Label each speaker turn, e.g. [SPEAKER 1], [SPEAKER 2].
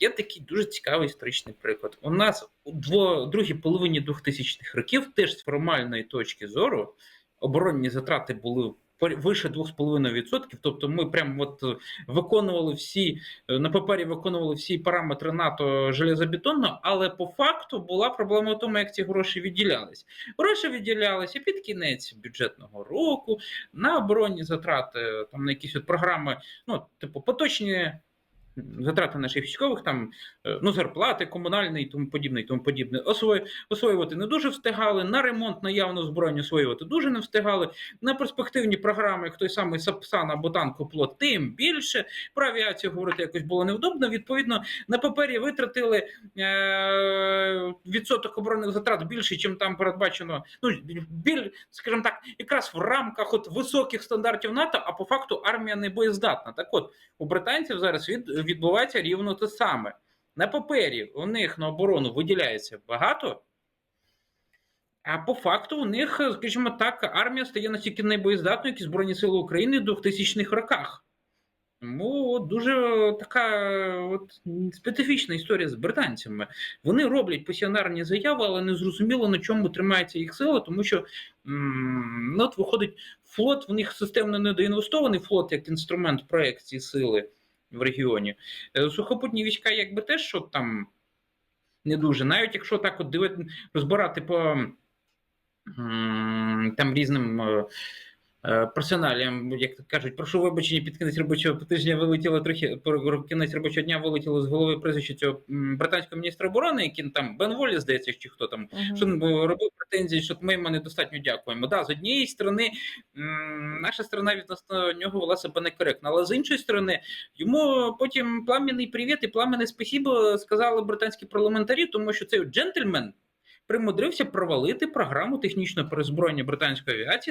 [SPEAKER 1] є такий дуже цікавий історичний приклад. У нас у другій половині 2000-х років теж з формальної точки зору оборонні затрати були вище 2,5%. Тобто ми прямо от е, виконували всі е, на папері виконували всі параметри НАТО железобетонно, але по факту була проблема в тому, як ці гроші відділялись. Гроші відділялися під кінець бюджетного року на оборонні затрати, там на якісь от програми, ну типу поточні. Затрати наших військових, там е, ну зарплати, комунальні і тому подібне, і тому подібне. Освоювати, освоювати не дуже встигали. На ремонт наявно збройні освоювати дуже не встигали. На перспективні програми, як той самий Сапсан або танкопло, тим більше. Про авіацію говорити якось було невдобно. Відповідно, на папері витратили е, відсоток оборонних затрат більше, чим там передбачено. Ну біль, скажімо так, якраз в рамках от високих стандартів НАТО, а по факту армія не боєздатна. Так от у британців зараз від, відбувається рівно те саме. На папері у них на оборону виділяється багато. А по факту у них, скажімо так, армія стає настільки небоєздатною, як і Збройні Сили України в 2000-х роках. Тому от дуже така от, специфічна історія з британцями. Вони роблять пасіонарні заяви, але не зрозуміло, на чому тримається їх сила, тому що м, ну, от виходить, флот в них системно недоінвестований флот як інструмент проекції сили в регіоні. Е, Сухопутні війська, якби теж що там не дуже. Навіть якщо так от дивити, розбирати по м, там різним. е, е, Персоналіям, як кажуть, прошу вибачення, під кінець робочого тижня вилетіло трохи про кінець робочого дня вилетіло з голови прізвище цього британського міністра оборони, який там Бен Волі, здається, чи хто там
[SPEAKER 2] Мгм.
[SPEAKER 1] що робив претензії, що ми йому недостатньо дякуємо. Да, з однієї сторони, наша сторона відносно нього вела себе некоректно, але з іншої сторони, йому потім пламенний привіт і пламенне спасібо сказали британські парламентарі, тому що цей джентльмен примудрився провалити програму технічного перезброєння британської авіації